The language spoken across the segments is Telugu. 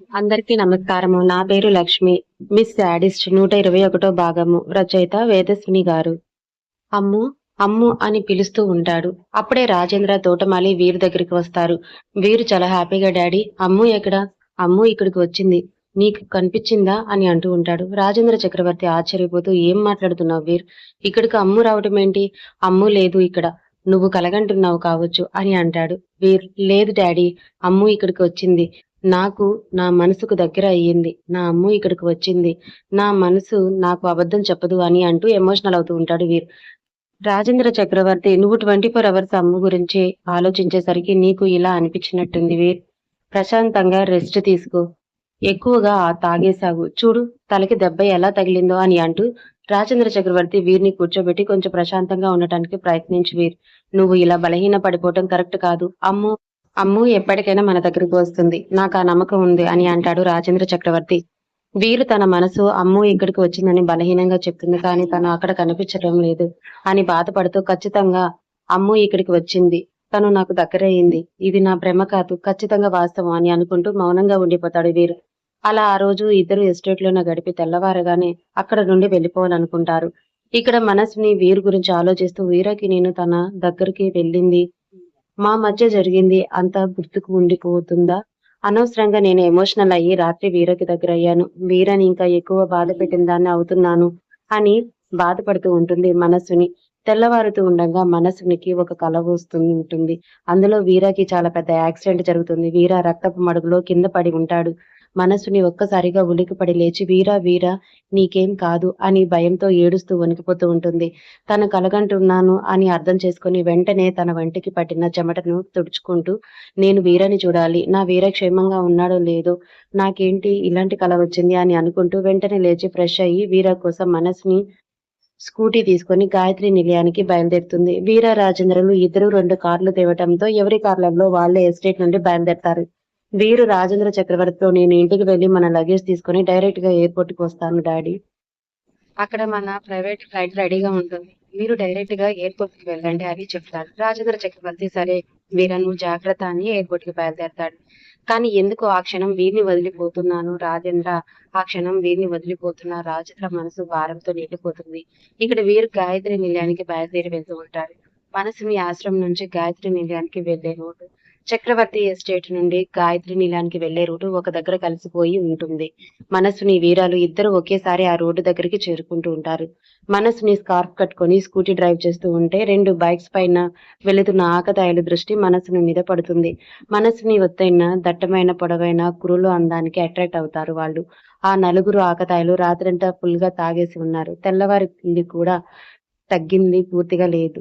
అందరికీ నమస్కారము. నా పేరు లక్ష్మి. మిస్ శాడిస్ట్ నూట ఇరవై ఒకటో భాగము. రచయిత వేదస్విని గారు. అమ్ము అమ్ము అని పిలుస్తూ ఉంటాడు. అప్పుడే రాజేంద్ర తోటమాలి వీరు దగ్గరికి వస్తారు. వీరు చాలా హ్యాపీగా డాడీ అమ్ము ఎక్కడ? అమ్ము ఇక్కడికి వచ్చింది. నీకు కనిపించిందా? అని అంటూ ఉంటాడు. రాజేంద్ర చక్రవర్తి ఆశ్చర్యపోతూ ఏం మాట్లాడుతున్నావు వీర్? ఇక్కడికి అమ్ము రావటం ఏంటి? అమ్ము లేదు ఇక్కడ. నువ్వు కలగంటున్నావు కావచ్చు అని అంటాడు. వీర్ లేదు డాడీ. అమ్ము ఇక్కడికి వచ్చింది. నాకు నా మనసుకు దగ్గర అయ్యింది. నా అమ్ము ఇక్కడికి వచ్చింది. నా మనసు నాకు అబద్ధం చెప్పదు అని అంటూ ఎమోషనల్ అవుతూ ఉంటాడు వీర్. రాజేంద్ర చక్రవర్తి నువ్వు ట్వంటీ ఫోర్ అవర్స్ అమ్ము గురించి ఆలోచించేసరికి నీకు ఇలా అనిపించినట్టుంది వీర్. ప్రశాంతంగా రెస్ట్ తీసుకో. ఎక్కువగా ఆ తాగేశావు. చూడు తలకి దెబ్బ ఎలా తగిలిందో అని అంటూ రాజేంద్ర చక్రవర్తి వీరిని కూర్చోబెట్టి కొంచెం ప్రశాంతంగా ఉండటానికి ప్రయత్నించు వీర్. నువ్వు ఇలా బలహీన పడిపోవటం కరెక్ట్ కాదు. అమ్ము అమ్ము ఎప్పటికైనా మన దగ్గరికి వస్తుంది. నాకు ఆ నమ్మకం ఉంది అని అంటాడు రాజేంద్ర చక్రవర్తి. వీరు తన మనసు అమ్ము ఇక్కడికి వచ్చిందని బలహీనంగా చెప్తుంది కానీ తను అక్కడ కనిపించడం లేదు అని బాధపడుతూ ఖచ్చితంగా అమ్ము ఇక్కడికి వచ్చింది. తను నాకు దగ్గరయ్యింది. ఇది నా భ్రమ కాదు ఖచ్చితంగా వాస్తవం అని అనుకుంటూ మౌనంగా ఉండిపోతాడు వీరు. అలా ఆ రోజు ఇద్దరు ఎస్టేట్లోనే గడిపి తెల్లవారగానే అక్కడ నుండి వెళ్ళిపోవాలనుకుంటారు. ఇక్కడ మనసుని వీరు గురించి ఆలోచిస్తూ వీరకి నేను తన దగ్గరికి వెళ్ళింది మా మధ్య జరిగింది అంతా గుర్తుకు ఉండిపోతుందా? అనవసరంగా నేను ఎమోషనల్ అయ్యి రాత్రి వీరకి దగ్గర అయ్యాను వీరని ఇంకా ఎక్కువ బాధ పెట్టిన దాన్ని అవుతున్నాను అని బాధపడుతూ ఉంటుంది మనస్సుని. తెల్లవారుతూ ఉండగా మనసునికి ఒక కల వస్తుంది ఉంటుంది. అందులో వీరాకి చాలా పెద్ద యాక్సిడెంట్ జరుగుతుంది. వీర రక్తపు మడుగులో కింద పడి ఉంటాడు. మనసుని ఒక్కసారిగా ఉలికిపడి లేచి వీరా వీరా నీకేం కాదు అని భయంతో ఏడుస్తూ వణికిపోతూ ఉంటుంది. తను కలగంటున్నాను అని అర్థం చేసుకుని వెంటనే తన వంటికి పట్టిన చెమటను తుడుచుకుంటూ నేను వీరని చూడాలి. నా వీర క్షేమంగా ఉన్నాడో లేదో నాకేంటి ఇలాంటి కల వచ్చింది అని అనుకుంటూ వెంటనే లేచి ఫ్రెష్ అయ్యి వీర కోసం మనసుని స్కూటీ తీసుకొని గాయత్రి నిలయానికి బయలుదేరుతుంది. వీర రాజేంద్రలు ఇద్దరు రెండు కార్లు తేవటంతో ఎవరి కార్లలో వాళ్ళే ఎస్టేట్ నుండి బయలుదేరతారు. వీరు రాజేంద్ర చక్రవర్తితో నేను ఇంటికి వెళ్ళి మన లగేజ్ తీసుకొని డైరెక్ట్గా ఎయిర్పోర్ట్కి వస్తాను డాడీ. అక్కడ మన ప్రైవేట్ ఫ్లైట్ రెడీగా ఉంటుంది. మీరు డైరెక్ట్గా ఎయిర్పోర్ట్కి వెళ్ళండి అని చెప్తాడు. రాజేంద్ర చక్రవర్తి సరే వీరను జాగ్రత్త అని ఎయిర్పోర్ట్కి బయలుదేరతాడు. కానీ ఎందుకు ఆ క్షణం వీరిని వదిలిపోతున్నాను? రాజేంద్ర ఆ క్షణం వీరిని వదిలిపోతున్న రాజేంద్ర మనసు భారంతో నిండిపోతుంది. ఇక్కడ వీరు గాయత్రి నిలయానికి బయలుదేరి వెళ్తూ ఉంటారు. మనసుని ఆశ్రమం నుంచి గాయత్రి నిలయానికి వెళ్ళే రోడ్డు చక్రవర్తి ఎస్టేట్ నుండి గాయత్రి నీలానికి వెళ్ళే రోడ్డు ఒక దగ్గర కలిసిపోయి ఉంటుంది. మనసుని వీరాలు ఇద్దరు ఒకేసారి ఆ రోడ్డు దగ్గరికి చేరుకుంటూ ఉంటారు. మనసుని స్కార్ఫ్ కట్టుకొని స్కూటీ డ్రైవ్ చేస్తూ ఉంటే రెండు బైక్స్ పైన వెళుతున్న ఆకతాయిల దృష్టి మనసుని మీద పడుతుంది. మనసుని ఒత్తైన దట్టమైన పొడవైన కురులు అందానికి అట్రాక్ట్ అవుతారు వాళ్ళు. ఆ నలుగురు ఆకతాయిలు రాత్రంతా ఫుల్గా తాగేసి ఉన్నారు. తెల్లవారి కూడా తగ్గింది పూర్తిగా లేదు.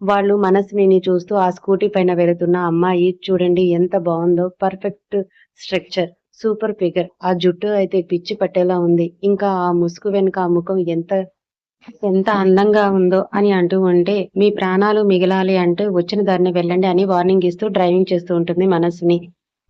వాళ్ళు మనస్విని చూస్తూ ఆ స్కూటీ పైన వెళుతున్న అమ్మాయి చూడండి ఎంత బాగుందో పర్ఫెక్ట్ స్ట్రక్చర్ సూపర్ ఫిగర్. ఆ జుట్టు అయితే పిచ్చి పట్టేలా ఉంది. ఇంకా ఆ ముసుగు వెనుక ఆ ముఖం ఎంత ఎంత అందంగా ఉందో అని అంటూ ఉంటే మీ ప్రాణాలు మిగలాలి అంటే వచ్చిన దారిని వెళ్ళండి అని వార్నింగ్ ఇస్తూ డ్రైవింగ్ చేస్తూ ఉంటుంది మనసుని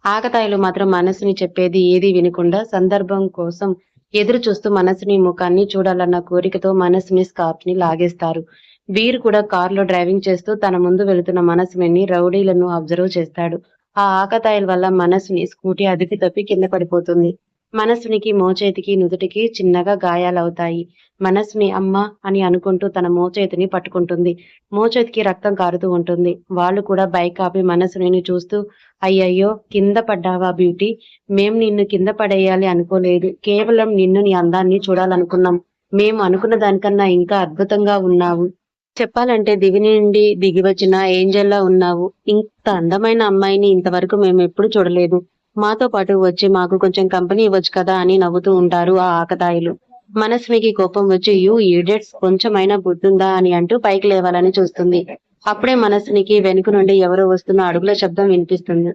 ఆకతాయిలు మాత్రం మనసుని చెప్పేది ఏది వినకుండా సందర్భం కోసం ఎదురు చూస్తూ మనసుని ముఖాన్ని చూడాలన్న కోరికతో మనసుని స్కార్ఫ్ని లాగేస్తారు. వీరు కూడా కారులో డ్రైవింగ్ చేస్తూ తన ముందు వెళుతున్న మనసుని రౌడీలను అబ్జర్వ్ చేస్తాడు. ఆ ఆకతాయిల వల్ల మనసుని స్కూటీ అదుపు తప్పి కింద పడిపోతుంది. మనసునికి మోచేతికి నుదుటికి చిన్నగా గాయాలవుతాయి. మనసుని అమ్మ అని అనుకుంటూ తన మోచేతిని పట్టుకుంటుంది. మోచేతికి రక్తం కారుతూ ఉంటుంది. వాళ్ళు కూడా బైక్ ఆపి మనసుని చూస్తూ అయ్యయ్యో కింద పడ్డావా బ్యూటీ? మేం నిన్ను కింద పడేయాలి అనుకోలేదు. కేవలం నిన్ను నీ అందాన్ని చూడాలనుకున్నాం. మేము అనుకున్న దానికన్నా ఇంకా అద్భుతంగా ఉన్నావు. చెప్పాలంటే దివి నుండి దిగి వచ్చిన ఏంజల్లా ఉన్నావు. ఇంత అందమైన అమ్మాయిని ఇంతవరకు మేము ఎప్పుడు చూడలేదు. మాతో పాటు వచ్చి మాకు కొంచెం కంపెనీ ఇవ్వచ్చు కదా అని నవ్వుతూ ఉంటారు ఆ ఆకతాయిలు. మనస్వినికి కోపం వచ్చి యూ ఈడియట్స్ కొంచెమైనా గుర్తుందా? అని అంటూ పైకి లేవాలని చూస్తుంది. అప్పుడే మనస్సునికి వెనుక నుండి ఎవరో వస్తున్న అడుగుల శబ్దం వినిపిస్తుంది.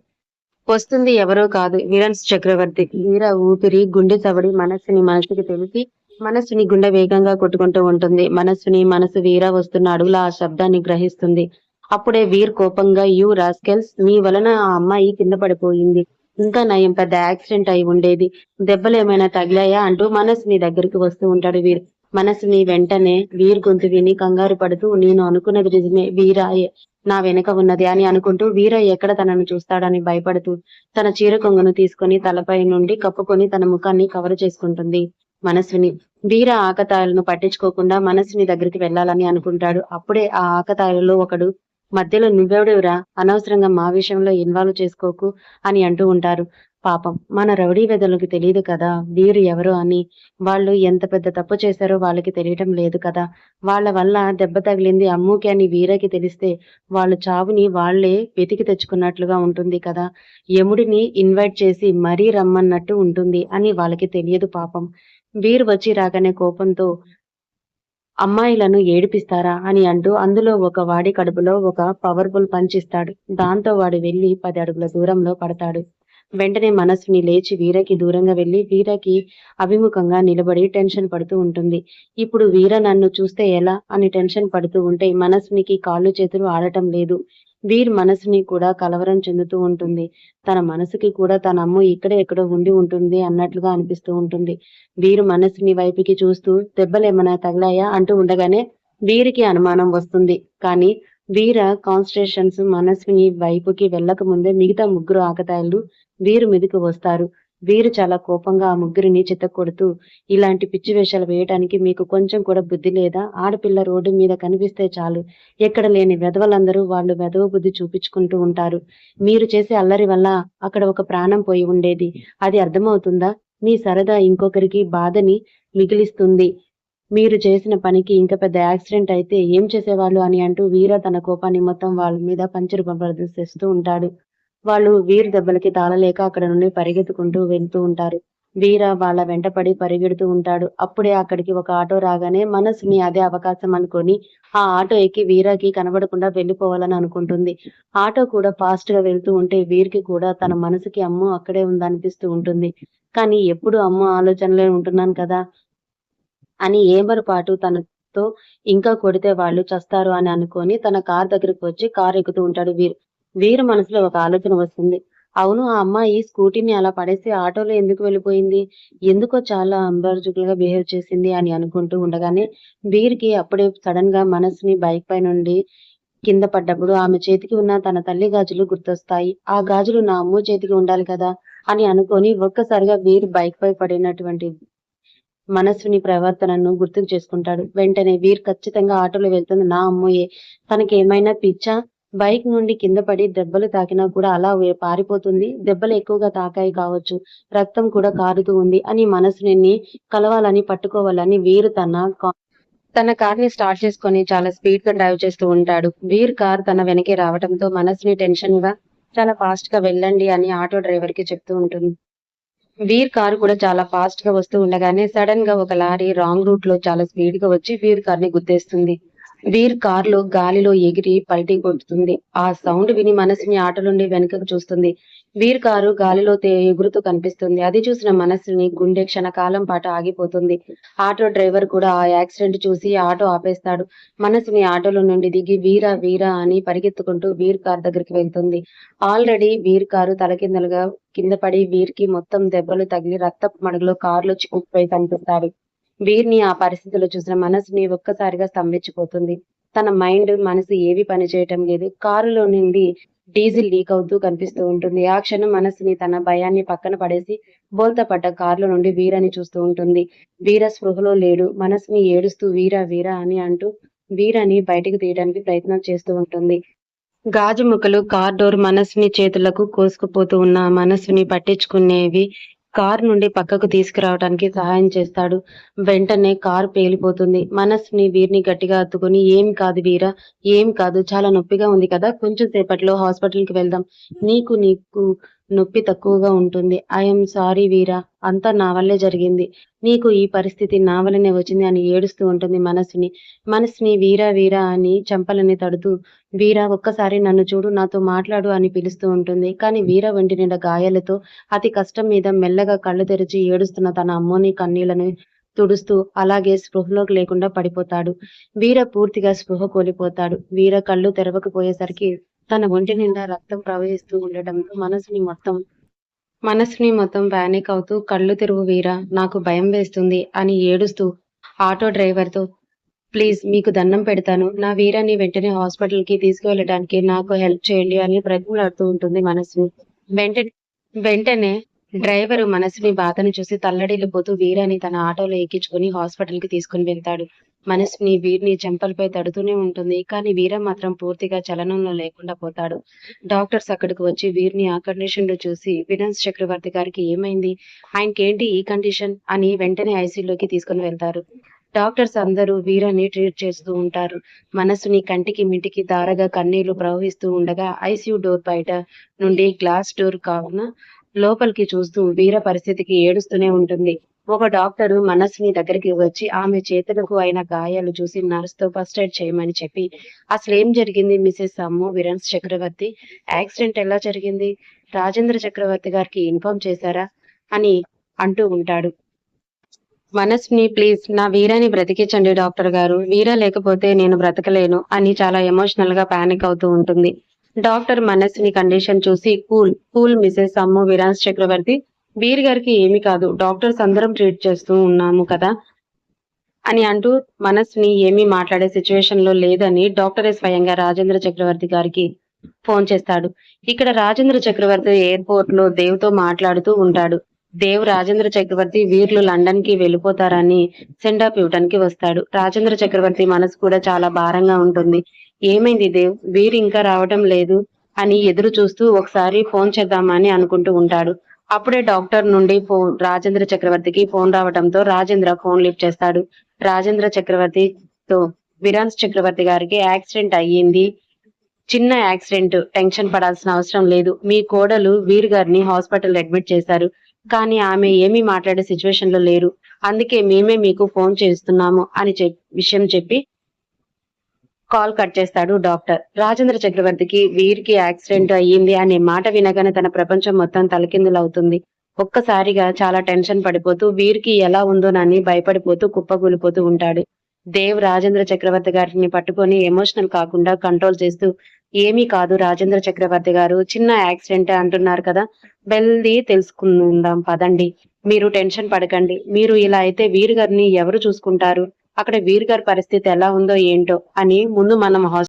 వస్తుంది ఎవరో కాదు వీరన్స్ చక్రవర్తి. వీర ఊపిరి గుండె చవడి మనస్సుని మనసుకి తెలిసి మనస్సుని గుండె వేగంగా కొట్టుకుంటూ ఉంటుంది. మనస్సుని మనసు వీర వస్తున్న అడుగుల ఆ శబ్దాన్ని గ్రహిస్తుంది. అప్పుడే వీర్ కోపంగా యూ రాస్కెల్స్ మీ వలన ఆ అమ్మాయి కింద పడిపోయింది. ఇంకా నయం పెద్ద యాక్సిడెంట్ అయి ఉండేది. దెబ్బలు ఏమైనా తగిలాయా? అంటూ మనస్సుని దగ్గరికి వస్తూ ఉంటాడు వీర్. మనసుని వెంటనే వీర్ గొంతు విని కంగారు పడుతూ నేను అనుకున్నది నిజమే వీరా నా వెనుక ఉన్నది అని అనుకుంటూ వీర ఎక్కడ తనను చూస్తాడని భయపడుతూ తన చీర కొంగును తీసుకొని తలపై నుండి కప్పుకొని తన ముఖాన్ని కవర్ చేసుకుంటుంది. మనసుని వీర ఆకతాయిలను పట్టించుకోకుండా మనసుని దగ్గరికి వెళ్ళాలని అనుకుంటాడు. అప్పుడే ఆ ఆకతాయిలలో ఒకడు మధ్యలో నువ్వెవడెవరా? అనవసరంగా మా విషయంలో ఇన్వాల్వ్ చేసుకోకు అని అంటూ ఉంటారు. పాపం మన రౌడీ వెదలకు తెలియదు కదా వీరు ఎవరు అని. వాళ్ళు ఎంత పెద్ద తప్పు చేశారో వాళ్ళకి తెలియటం లేదు కదా. వాళ్ళ వల్ల దెబ్బ తగిలింది అమ్ముకి అని వీరకి తెలిస్తే వాళ్ళు చావుని వాళ్ళే వెతికి తెచ్చుకున్నట్లుగా ఉంటుంది కదా. యముడిని ఇన్వైట్ చేసి మరీ రమ్మన్నట్టు ఉంటుంది అని వాళ్ళకి తెలియదు పాపం. వీరు వచ్చి రాగానే కోపంతో అమ్మాయిలను ఏడిపిస్తారా? అని అంటూ అందులో ఒక వాడి కడుపులో ఒక పవర్ఫుల్ పంచిస్తాడు దాంతో వాడు వెళ్ళి పది అడుగుల దూరంలో పడతాడు. వెంటనే మనస్సుని లేచి వీరకి దూరంగా వెళ్ళి వీరకి అభిముఖంగా నిలబడి టెన్షన్ పడుతూ ఉంటుంది. ఇప్పుడు వీర నన్ను చూస్తే ఎలా? అని టెన్షన్ పడుతూ ఉంటే మనస్సునికి కాళ్ళు చేతులు ఆడటం లేదు. వీర్ మనసుని కూడా కలవరం చెందుతూ ఉంటుంది. తన మనసుకి కూడా తన అమ్మ ఇక్కడే ఎక్కడో ఉండి ఉంటుంది అన్నట్లుగా అనిపిస్తూ ఉంటుంది. వీరు మనసుని వైపుకి చూస్తూ దెబ్బలేమన్నా తగిలాయా అంటూ ఉండగానే వీరికి అనుమానం వస్తుంది. కానీ వీర కాన్స్ట్రేషన్స్ మనస్విని వైపుకి వెళ్ళక ముందే మిగతా ముగ్గురు ఆకతాయిలు వీరు మీదకి వస్తారు. వీరు చాలా కోపంగా ఆ ముగ్గురిని చిత్తకొడుతూ ఇలాంటి పిచ్చి వేషాలు వేయటానికి మీకు కొంచెం కూడా బుద్ధి లేదా? ఆడపిల్ల రోడ్డు మీద కనిపిస్తే చాలు. ఎక్కడ లేని వెధవలందరూ వాళ్ళు వెధవ బుద్ధి చూపించుకుంటూ ఉంటారు. మీరు చేసే అల్లరి వల్ల అక్కడ ఒక ప్రాణం పోయి ఉండేది. అది అర్థమవుతుందా? మీ సరదా ఇంకొకరికి బాధని మిగిలిస్తుంది. మీరు చేసిన పనికి ఇంకా పెద్ద యాక్సిడెంట్ అయితే ఏం చేసేవాళ్ళు? అని అంటూ వీర తన కోపాన్ని మొత్తం వాళ్ళ మీద పంచరు ప్రదర్శిస్తూ ఉంటాడు. వాళ్ళు వీర్ దెబ్బలకి తాళలేక అక్కడ నుండి పరిగెత్తుకుంటూ వెళ్తూ ఉంటారు. వీర వాళ్ళ వెంటపడి పరిగెడుతూ ఉంటాడు. అప్పుడే అక్కడికి ఒక ఆటో రాగానే మనసుని అదే అవకాశం అనుకొని ఆ ఆటో ఎక్కి వీరకి కనబడకుండా వెళ్ళిపోవాలని అనుకుంటుంది. ఆటో కూడా ఫాస్ట్గా వెళ్తూ ఉంటే వీరికి కూడా తన మనసుకి అమ్మ అక్కడే ఉందనిపిస్తూ ఉంటుంది. కానీ ఎప్పుడు అమ్మ ఆలోచనలే ఉంటున్నాను కదా అని ఏమరపాటు తనతో ఇంకా కొడితే వాళ్ళు చస్తారు అని అనుకొని తన కార్ దగ్గరికి వచ్చి కార్ ఎక్కుతూ ఉంటాడు వీరు. వీరు మనసులో ఒక ఆలోచన వస్తుంది. అవును ఆ అమ్మాయి స్కూటీని అలా పడేసి ఆటోలో ఎందుకు వెళ్ళిపోయింది? ఎందుకో చాలా అంబర్జుకులుగా బిహేవ్ చేసింది అని అనుకుంటూ ఉండగానే వీరికి అప్పుడే సడన్గా మనసుని బైక్ పై నుండి కింద పడ్డప్పుడు ఆమె చేతికి ఉన్న తన తల్లి గాజులు గుర్తొస్తాయి. ఆ గాజులు నా అమ్మ చేతికి ఉండాలి కదా? అని అనుకొని ఒక్కసారిగా వీరు బైక్ పై పడినటువంటి మనస్సుని ప్రవర్తనను గుర్తుకు చేసుకుంటాడు. వెంటనే వీర్ ఖచ్చితంగా ఆటోలో వెళ్తుంది నా అమ్మోయే తనకి ఏమైనా పిచ్చా? బైక్ నుండి కింద పడి దెబ్బలు తాకినా కూడా అలా పారిపోతుంది. దెబ్బలు ఎక్కువగా తాకాయి కావచ్చు. రక్తం కూడా కారుతూ ఉంది అని మనసుని కలవాలని పట్టుకోవాలని వీరు తన తన కార్ని స్టార్ట్ చేసుకొని చాలా స్పీడ్గా డ్రైవ్ చేస్తూ ఉంటాడు. వీర్ కార్ తన వెనకే రావడంతో మనసుని టెన్షన్గా చాలా ఫాస్ట్గా వెళ్ళండి అని ఆటో డ్రైవర్కి చెప్తూ ఉంటుంది. వీర్ కారు కూడా చాలా ఫాస్ట్గా వస్తూ ఉండగానే సడన్గా ఒక లారీ రాంగ్ రూట్లో చాలా స్పీడ్గా వచ్చి వీర్ కార్ని గుద్దేస్తుంది. వీర్ కారులో గాలిలో ఎగిరి పల్టీ కొడుతుంది. ఆ సౌండ్ విని మనసుని ఆటో నుండి వెనుకకు చూస్తుంది. వీర్ కారు గాలిలో ఎగురుతూ కనిపిస్తుంది. అది చూసిన మనసుని గుండె క్షణకాలం పాటు ఆగిపోతుంది. ఆటో డ్రైవర్ కూడా ఆ యాక్సిడెంట్ చూసి ఆటో ఆపేస్తాడు. మనసుని ఆటోలో నుండి దిగి వీరా వీరా అని పరిగెత్తుకుంటూ వీర్ కార్ దగ్గరికి వెళ్తుంది. ఆల్రెడీ వీర్ కారు తలకిందలుగా కింద పడి వీరికి మొత్తం దెబ్బలు తగిలి రక్తపు మడుగులో కారులో చిక్కుకుపోయి కనిపిస్తాడు. వీరిని ఆ పరిస్థితిలో చూసిన మనసుని ఒక్కసారిగా స్తంభించిపోతుంది. తన మైండ్ మనసు ఏవి పని చేయటం లేదు. కారులో నుండి డీజిల్ లీక్ అవుతూ కనిపిస్తూ ఉంటుంది. ఆ క్షణం మనసుని తన భయాన్ని పక్కన పడేసి బోల్తా పడ్డ కారులో నుండి వీరని చూస్తూ ఉంటుంది. వీర స్పృహలో లేడు. మనసుని ఏడుస్తూ వీర వీర అని అంటూ వీరని బయటికి తీయడానికి ప్రయత్నం చేస్తూ ఉంటుంది. గాజు ముక్కలు కార్ డోర్ మనసుని చేతులకు కోసుకుపోతూ ఉన్న మనసుని పట్టించుకునేవి కార్ నుండి పక్కకు తీసుకురావడానికి సహాయం చేస్తాడు. వెంటనే కార్ పేలిపోతుంది. మనస్ని వీరిని గట్టిగా అత్తుకుని ఏం కాదు వీరా ఏం కాదు చాలా నొప్పిగా ఉంది కదా కొంచెం సేపట్లో హాస్పిటల్కి వెళ్దాం. నీకు నీకు నొప్పి తక్కువగా ఉంటుంది. ఐఎమ్ సారీ వీరా అంతా నా వల్లే జరిగింది. నీకు ఈ పరిస్థితి నా వల్లనే వచ్చింది అని ఏడుస్తూ ఉంటుంది మనసుని మనసుని వీరా వీరా అని చంపలని తడుతూ వీరా ఒక్కసారి నన్ను చూడు నాతో మాట్లాడు అని పిలుస్తూ ఉంటుంది. కానీ వీర వెంటి నిండా గాయాలతో అతి కష్టం మీద మెల్లగా కళ్ళు తెరిచి ఏడుస్తున్న తన అమ్మోని కన్నీళ్ళను తుడుస్తూ అలాగే స్పృహలోకి లేకుండా పడిపోతాడు. వీర పూర్తిగా స్పృహ కోల్పోతాడు. వీర కళ్ళు తెరవకపోయేసరికి తన ఒంటి నిండా రక్తం ప్రవహిస్తూ ఉండటంతో మనసుని మొత్తం మనసుని మొత్తం ప్యానిక్ అవుతూ కళ్ళు తెరువు వీరా నాకు భయం వేస్తుంది అని ఏడుస్తూ ఆటో డ్రైవర్తో ప్లీజ్ మీకు దండం పెడతాను. నా వీరాన్ని వెంటనే హాస్పిటల్కి తీసుకువెళ్ళడానికి నాకు హెల్ప్ చేయండి అని బ్రతిమలాడుతూ ఉంటుంది మనసుని. వెంటనే వెంటనే డ్రైవరు మనసుని బాధను చూసి తల్లడిల్లిపోతూ వీరాని తన ఆటోలో ఎక్కించుకుని హాస్పిటల్కి తీసుకుని వెళ్తాడు. మనసుని వీరిని చెంపలపై తడుతూనే ఉంటుంది. కానీ వీర మాత్రం పూర్తిగా చలనంలో లేకుండా పోతాడు. డాక్టర్స్ అక్కడికి వచ్చి వీరిని ఆ కండిషన్లో చూసి వినన్స్ చక్రవర్తి గారికి ఏమైంది? ఆయనకేంటి ఈ కండిషన్? అని వెంటనే ఐసీయూలోకి తీసుకుని వెళ్తారు. డాక్టర్స్ అందరూ వీరాన్ని ట్రీట్ చేస్తూ ఉంటారు. మనసుని కంటికి మింటికి దారగా కన్నీళ్ళు ప్రవహిస్తూ ఉండగా ఐసీయూ డోర్ బయట నుండి గ్లాస్ డోర్ కావున లోపలికి చూస్తూ వీర పరిస్థితికి ఏడుస్తూనే ఉంటుంది. ఒక డాక్టరు మనస్సుని దగ్గరికి వచ్చి ఆమె చేతులకు అయిన గాయాలు చూసి నర్స్తో ఫస్ట్ ఎయిడ్ చేయమని చెప్పి అసలు ఏం జరిగింది మిసెస్ అమ్ము? విరన్స్ చక్రవర్తి యాక్సిడెంట్ ఎలా జరిగింది? రాజేంద్ర చక్రవర్తి గారికి ఇన్ఫార్మ్ చేశారా? అని అంటూ ఉంటాడు. మనస్ని ప్లీజ్ నా వీరాని బ్రతికించండి డాక్టర్ గారు. వీరా లేకపోతే నేను బ్రతకలేను అని చాలా ఎమోషనల్గా పానిక్ అవుతూ ఉంటుంది. డాక్టర్ మనస్ని కండిషన్ చూసి కూల్ కూల్ మిసెస్ అమ్ము విరాన్స్ చక్రవర్తి. వీర్ గారికి ఏమి కాదు. డాక్టర్స్ అందరం ట్రీట్ చేస్తూ ఉన్నాము కదా అని అంటూ మనస్ని ఏమీ మాట్లాడే సిచ్యువేషన్లో లేదని డాక్టరే స్వయంగా రాజేంద్ర చక్రవర్తి గారికి ఫోన్ చేస్తాడు. ఇక్కడ రాజేంద్ర చక్రవర్తి ఎయిర్పోర్ట్లో దేవ్తో మాట్లాడుతూ ఉంటాడు. దేవ్ రాజేంద్ర చక్రవర్తి వీర్లు లండన్కి వెళ్ళిపోతారని సెండాప్ ఇవ్వడానికి వస్తాడు. రాజేంద్ర చక్రవర్తి మనసు కూడా చాలా భారంగా ఉంటుంది. ఏమైంది దేవ్? వీర్ ఇంకా రావటం లేదు అని ఎదురు చూస్తూ ఒకసారి ఫోన్ చేద్దామని అనుకుంటూ ఉంటాడు. అప్పుడే డాక్టర్ నుండి ఫోన్ రాజేంద్ర చక్రవర్తికి ఫోన్ రావడంతో రాజేంద్ర ఫోన్ లిఫ్ట్ చేస్తాడు. రాజేంద్ర చక్రవర్తితో విరాన్స్ చక్రవర్తి గారికి యాక్సిడెంట్ అయ్యింది. చిన్న యాక్సిడెంట్ టెన్షన్ పడాల్సిన అవసరం లేదు. మీ కోడలు వీర్ గారిని హాస్పిటల్ అడ్మిట్ చేశారు. కానీ ఆమె ఏమీ మాట్లాడే సిచ్యువేషన్లో లేరు. అందుకే మేమే మీకు ఫోన్ చేస్తున్నాము అని చెప్ విషయం చెప్పి కాల్ కట్ చేస్తాడు డాక్టర్. రాజేంద్ర చక్రవర్తికి వీరికి యాక్సిడెంట్ అయ్యింది అనే మాట వినగానే తన ప్రపంచం మొత్తం తలకిందులవుతుంది. ఒక్కసారిగా చాలా టెన్షన్ పడిపోతూ వీరికి ఎలా ఉందోనని భయపడిపోతూ కుప్పగూలిపోతూ ఉంటాడు. దేవ్ రాజేంద్ర చక్రవర్తి గారిని పట్టుకొని ఎమోషనల్ కాకుండా కంట్రోల్ చేస్తూ ఏమీ కాదు రాజేంద్ర చక్రవర్తి గారు చిన్న యాక్సిడెంట్ అంటున్నారు కదా వెళ్ళి తెలుసుకుందాం పదండి. మీరు టెన్షన్ పడకండి. మీరు ఇలా అయితే వీరు గారిని ఎవరు చూసుకుంటారు? అక్కడ వీర్ గారి పరిస్థితి ఎలా ఉందో ఏంటో అని ముందు మనం